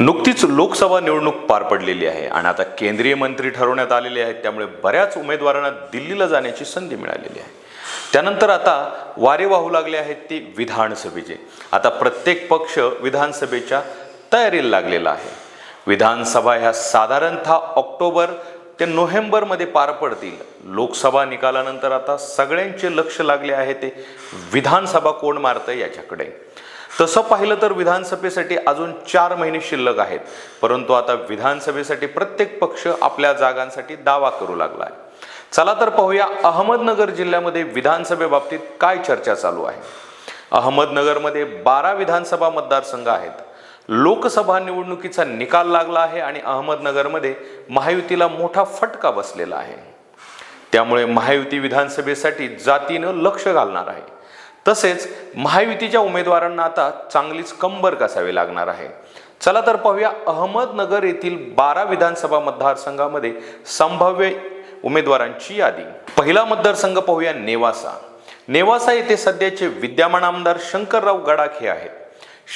नुकतीच लोकसभा निवडणूक पार पडलेली आहे आणि आता केंद्रीय मंत्री ठरवण्यात आलेले आहेत त्यामुळे बऱ्याच उमेदवारांना दिल्लीला जाण्याची संधी मिळालेली आहे. त्यानंतर आता वारे वाहू लागले आहेत ते विधानसभेचे. आता प्रत्येक पक्ष विधानसभेच्या तयारीला लागलेला आहे. विधानसभा ह्या साधारणतः ऑक्टोबर ते नोव्हेंबरमध्ये पार पडतील. लोकसभा निकालानंतर आता सगळ्यांचे लक्ष लागले आहे ते विधानसभा कोण मारतं याच्याकडे. तसं पाहिलं तर विधानसभेसाठी अजून चार महिने शिल्लक आहेत. परंतु आता विधानसभेसाठी प्रत्येक पक्ष आपल्या जागांसाठी दावा करू लागला आहे चला तर पाहूया अहमदनगर जिल्ह्यामध्ये विधानसभेबाबतीत काय चर्चा चालू आहे. अहमदनगरमध्ये बारा विधानसभा मतदारसंघ आहेत. लोकसभा निवडणुकीचा निकाल लागला आहे आणि अहमदनगरमध्ये महायुतीला मोठा फटका बसलेला आहे. त्यामुळे महायुती विधानसभेसाठी जातीनं लक्ष घालणार आहे. तसेच महायुतीच्या उमेदवारांना आता चांगलीच कंबर कसावी लागणार आहे. चला तर पाहूया अहमदनगर येथील बारा विधानसभा मतदारसंघामध्ये संभाव्य उमेदवारांची यादी. पहिला मतदारसंघ पाहूया नेवासा. नेवासा येथे सध्याचे विद्यमान आमदार शंकरराव गडाख हे आहेत.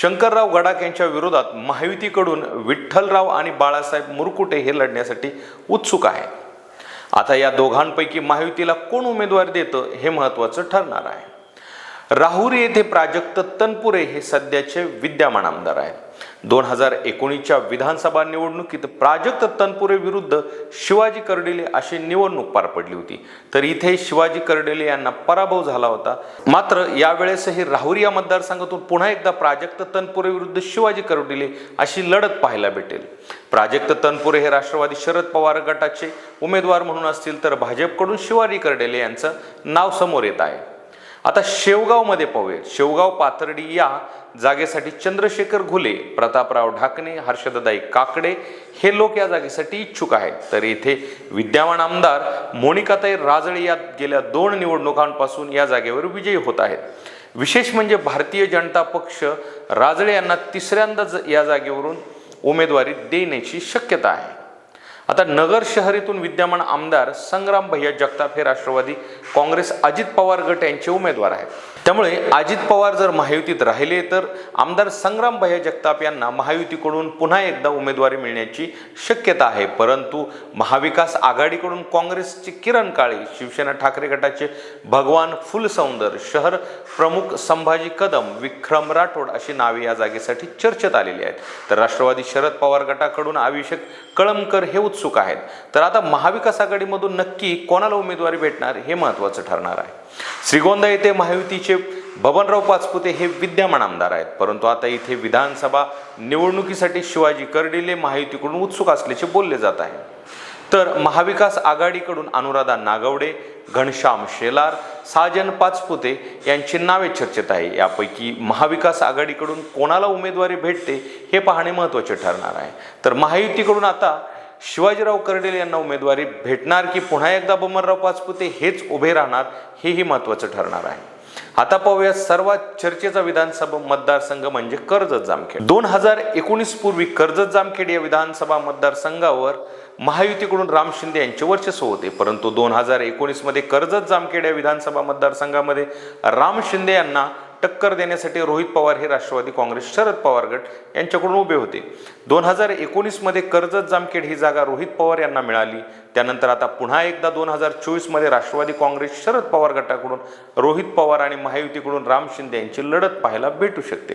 शंकरराव गडाख यांच्या विरोधात महायुतीकडून विठ्ठलराव आणि बाळासाहेब मुरकुटे हे लढण्यासाठी उत्सुक आहे आता या दोघांपैकी महायुतीला कोण उमेदवार देतं हे महत्त्वाचं ठरणार आहे. राहुरी येथे प्राजक्त तनपुरे हे सध्याचे विद्यमान आमदार आहेत. दोन हजार एकोणीसच्या विधानसभा निवडणुकीत प्राजक्त तनपुरे विरुद्ध शिवाजी कर्डिले अशी निवडणूक पार पडली होती. तर इथे शिवाजी कर्डिले यांना पराभव झाला होता. मात्र यावेळेसही राहुरी या मतदारसंघातून पुन्हा एकदा प्राजक्त तनपुरे विरुद्ध शिवाजी कर्डिले अशी लढत पाहायला भेटेल. प्राजक्त तनपुरे हे राष्ट्रवादी शरद पवार गटाचे उमेदवार म्हणून असतील तर भाजपकडून शिवाजी कर्डेले यांचं नाव समोर येत आहे. आता शेवगावमध्ये पाहूयात. शेवगाव पाथर्डी या जागेसाठी चंद्रशेखर घुले प्रतापराव ढाकणे हर्षदादाई काकडे हे लोक या जागेसाठी इच्छुक आहेत. तर येथे विद्यमान आमदार मोनिकाताई राजळे या गेल्या दोन निवडणुकांपासून या जागेवर विजयी होत आहेत. विशेष म्हणजे भारतीय जनता पक्ष राजळे यांना तिसऱ्यांदा ज- या जागेवरून उमेदवारी देण्याची शक्यता आहे. आता नगर शहरीतून विद्यमान आमदार संग्राम भैया जगताप हे राष्ट्रवादी काँग्रेस अजित पवार गट यांचे उमेदवार आहेत. त्यामुळे अजित पवार जर महायुतीत राहिले तर आमदार संग्राम भैया जगताप यांना महायुतीकडून पुन्हा एकदा उमेदवारी मिळण्याची शक्यता आहे. परंतु महाविकास आघाडीकडून काँग्रेसचे किरण काळे शिवसेना ठाकरे गटाचे भगवान फुलसौंदर शहर प्रमुख संभाजी कदम विक्रम राठोड अशी नावे या जागेसाठी चर्चेत आलेली आहेत. तर राष्ट्रवादी शरद पवार गटाकडून अभिषेक कळमकर हे उत्सव उत्सुक आहेत. तर आता महाविकास आघाडीमधून नक्की कोणाला उमेदवारी भेटणार हे महत्त्वाचं ठरणार आहे. श्रीगोंदा येथे महायुतीचे बबनराव पाचपुते हे विद्यमान आमदार आहेत. परंतु आता इथे विधानसभा निवडणुकीसाठी शिवाजी कर्डिले महायुतीकडून उत्सुक असल्याचे बोलले जात आहे. तर महाविकास आघाडीकडून अनुराधा नागवडे घनश्याम शेलार साजन पाचपुते यांची नावे चर्चेत आहे. यापैकी महाविकास आघाडीकडून कोणाला उमेदवारी भेटते हे पाहणे महत्त्वाचे ठरणार आहे. तर महायुतीकडून आता शिवाजीराव कर्डेल यांना उमेदवारी भेटणार की पुन्हा एकदा बमनराव पाचपुते हेच उभे राहणार हेही महत्त्वाचं ठरणार आहे. आता पाहूया सर्वात चर्चेचा विधानसभा मतदारसंघ म्हणजे कर्जत जामखेड. दोन हजार एकोणीस पूर्वी कर्जत जामखेड या विधानसभा मतदारसंघावर महायुतीकडून राम शिंदे यांचे वर्चस्व होते परंतु दोन हजार एकोणीसमध्ये कर्जत जामखेड या विधानसभा मतदारसंघामध्ये राम शिंदे यांना टक्कर देण्यासाठी रोहित पवार हे राष्ट्रवादी काँग्रेस शरद पवार गट यांच्याकडून उभे होते. दोन हजार एकोणीसमध्ये कर्जत जामखेड ही जागा रोहित पवार यांना मिळाली. त्यानंतर आता पुन्हा एकदा दोन हजार चोवीसमध्ये राष्ट्रवादी काँग्रेस शरद पवार गटाकडून रोहित पवार आणि महायुतीकडून राम शिंदे यांची लढत पाहायला भेटू शकते.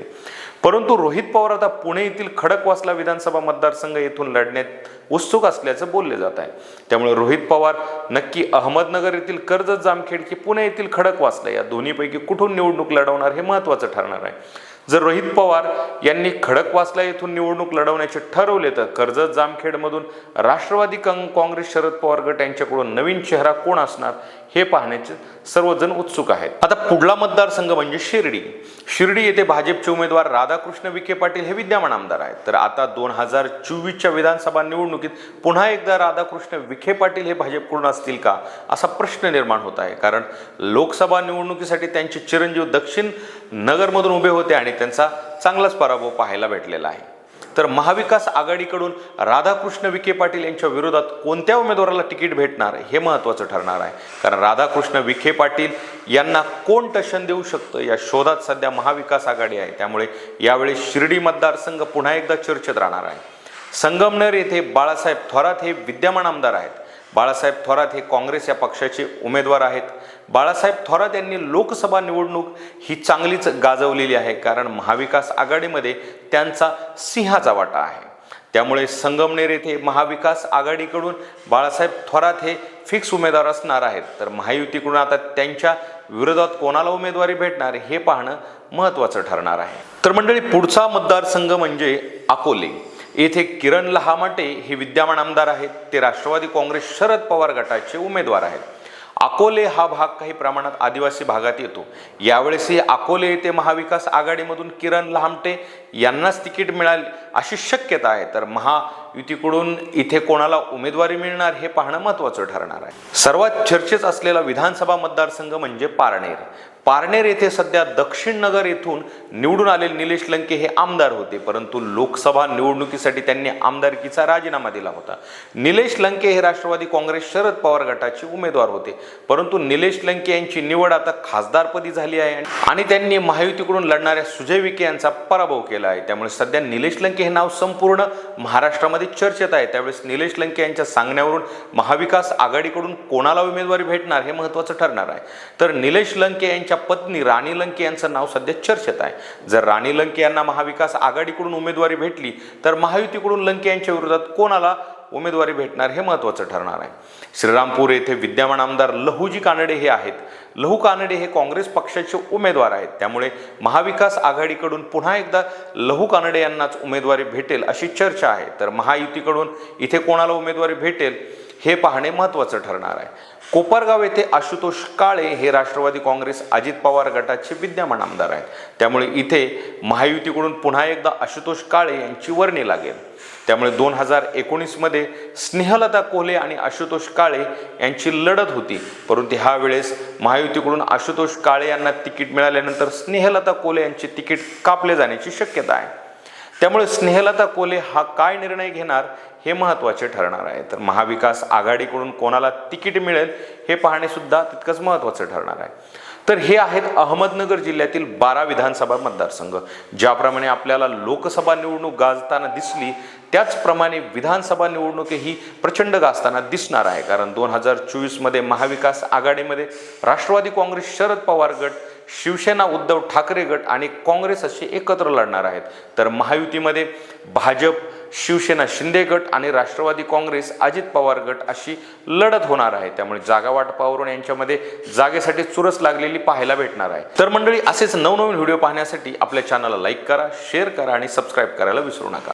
परंतु रोहित पवार आता पुणे येथील खडकवासला विधानसभा मतदारसंघ येथून लढण्यात उत्सुक असल्याचं बोलले जात आहे. त्यामुळे रोहित पवार नक्की अहमदनगर येथील कर्जत जामखेड की पुणे येथील खडकवासला या दोन्हीपैकी कुठून निवडणूक लढवणार हे महत्त्वाचं ठरणार आहे. जर रोहित पवार यांनी खडकवासला येथून निवडणूक लढवण्याचे ठरवले तर कर्जत जामखेडमधून राष्ट्रवादी काँग्रेस शरद पवार गट यांच्याकडून नवीन चेहरा कोण असणार? हे पाहण्याचे सर्वजण उत्सुक आहेत. आता पुढला मतदारसंघ म्हणजे शिर्डी. शिर्डी येथे भाजपचे उमेदवार राधाकृष्ण विखे पाटील हे विद्यमान आमदार आहेत. तर आता दोन हजार चोवीसच्या विधानसभा निवडणुकीत पुन्हा एकदा राधाकृष्ण विखे पाटील हे भाजपकडून असतील का असा प्रश्न निर्माण होत आहे. कारण लोकसभा निवडणुकीसाठी त्यांचे चिरंजीव दक्षिण नगरमधून उभे होते आणि त्यांचा चांगलाच पराभव पाहायला भेटलेला आहे. तर महाविकास आघाडीकडून राधाकृष्ण विखे पाटील यांच्या विरोधात कोणत्या उमेदवाराला तिकीट भेटणार हे महत्त्वाचं ठरणार आहे. कारण राधाकृष्ण विखे पाटील यांना कोण टशन देऊ शकतं? या शोधात सध्या महाविकास आघाडी आहे. त्यामुळे यावेळी शिर्डी मतदारसंघ पुन्हा एकदा चर्चेत राहणार आहे. संगमनेर येथे बाळासाहेब थोरात हे विद्यमान आमदार आहेत. बाळासाहेब थोरात हे काँग्रेस या पक्षाचे उमेदवार आहेत. बाळासाहेब थोरात यांनी लोकसभा निवडणूक ही चांगलीच गाजवलेली आहे कारण महाविकास आघाडीमध्ये त्यांचा सिंहाचा वाटा आहे. त्यामुळे संगमनेर येथे महाविकास आघाडीकडून बाळासाहेब थोरात हे फिक्स उमेदवार असणार आहेत. तर महायुतीकडून आता त्यांच्या विरोधात कोणाला उमेदवारी भेटणार हे पाहणं महत्त्वाचं ठरणार आहे. तर मंडळी पुढचा मतदारसंघ म्हणजे अकोले. येथे किरण लहामाटे हे विद्यमान आमदार आहेत. ते राष्ट्रवादी काँग्रेस शरद पवार गटाचे उमेदवार आहेत. अकोले हा भाग काही प्रमाणात आदिवासी भागात येतो. यावेळेसही अकोले येथे महाविकास आघाडीमधून किरण लहामटे यांनाच तिकीट मिळाली अशी शक्यता आहे. तर महायुतीकडून इथे कोणाला उमेदवारी मिळणार हे पाहणं महत्त्वाचं ठरणार आहे. सर्वात चर्चेत असलेला विधानसभा मतदारसंघ म्हणजे पारनेर. पारनेर येथे सध्या दक्षिण नगर येथून निवडून आलेले निलेश लंके हे आमदार होते परंतु लोकसभा निवडणुकीसाठी त्यांनी आमदारकीचा राजीनामा दिला होता. निलेश लंके हे राष्ट्रवादी काँग्रेस शरद पवार गटाचे उमेदवार होते परंतु निलेश लंके यांची निवड आता खासदारपदी झाली आहे आणि त्यांनी महायुतीकडून लढणाऱ्या सुजय विखे यांचा पराभव केला आहे. त्यामुळे सध्या निलेश लंके हे नाव संपूर्ण महाराष्ट्रामध्ये चर्चेत आहे. त्यावेळेस निलेश लंके यांच्या सांगण्यावरून महाविकास आघाडीकडून कोणाला उमेदवारी भेटणार हे महत्त्वाचं ठरणार आहे. तर निलेश लंके यांच्या पत्नी राणी लंके यांचं नाव सध्या चर्चेत आहे. जर राणी लंके यांना महाविकास आघाडीकडून उमेदवारी भेटली तर महायुतीकडून लंके यांच्या विरोधात कोणाला उमेदवारी भेटणार हे महत्त्वाचं ठरणार आहे. श्रीरामपूर येथे विद्यमान आमदार लहूजी कानडे हे आहेत. लहू कानडे हे काँग्रेस पक्षाचे उमेदवार आहेत. त्यामुळे महाविकास आघाडीकडून पुन्हा एकदा लहू कानडे यांनाच उमेदवारी भेटेल अशी चर्चा आहे. तर महायुतीकडून इथे कोणाला उमेदवारी भेटेल? हे पाहणे महत्त्वाचं ठरणार आहे. कोपरगाव येथे आशुतोष काळे हे राष्ट्रवादी काँग्रेस अजित पवार गटाचे विद्यमान आमदार आहेत. त्यामुळे इथे महायुतीकडून पुन्हा एकदा आशुतोष काळे यांची वर्णी लागेल. त्यामुळे दोन हजार एकोणीसमध्ये स्नेहलता कोहले आणि आशुतोष काळे यांची लढत होती. परंतु ह्या वेळेस महायुतीकडून आशुतोष काळे यांना तिकीट मिळाल्यानंतर स्नेहलता कोहले यांचे तिकीट कापले जाण्याची शक्यता आहे. त्यामुळे स्नेहलता कोले हा काय निर्णय घेणार हे महत्त्वाचे ठरणार आहे. तर महाविकास आघाडीकडून कोणाला तिकीट मिळेल हे पाहणे सुद्धा तितकंच महत्त्वाचं ठरणार आहे. तर हे आहेत अहमदनगर जिल्ह्यातील बारा विधानसभा मतदारसंघ. ज्याप्रमाणे आपल्याला लोकसभा निवडणूक गाजताना दिसली त्याचप्रमाणे विधानसभा निवडणूकही प्रचंड गाजताना दिसणार आहे. कारण दोन हजार चोवीसमध्ये महाविकास आघाडीमध्ये राष्ट्रवादी काँग्रेस शरद पवार गट शिवसेना उद्धव ठाकरे गट आणि काँग्रेस असे एकत्र लढणार आहेत. तर महायुतीमध्ये भाजप शिवसेना शिंदे गट आणि राष्ट्रवादी काँग्रेस अजित पवार गट अशी लढत होणार आहे. त्यामुळे जागा वाटपावरून यांच्यामध्ये जागेसाठी चुरस लागलेली पाहायला भेटणार आहे. तर मंडळी असेच नवनवीन व्हिडिओ पाहण्यासाठी आपल्या चॅनलला लाईक करा शेअर करा आणि सबस्क्राईब करायला विसरू नका.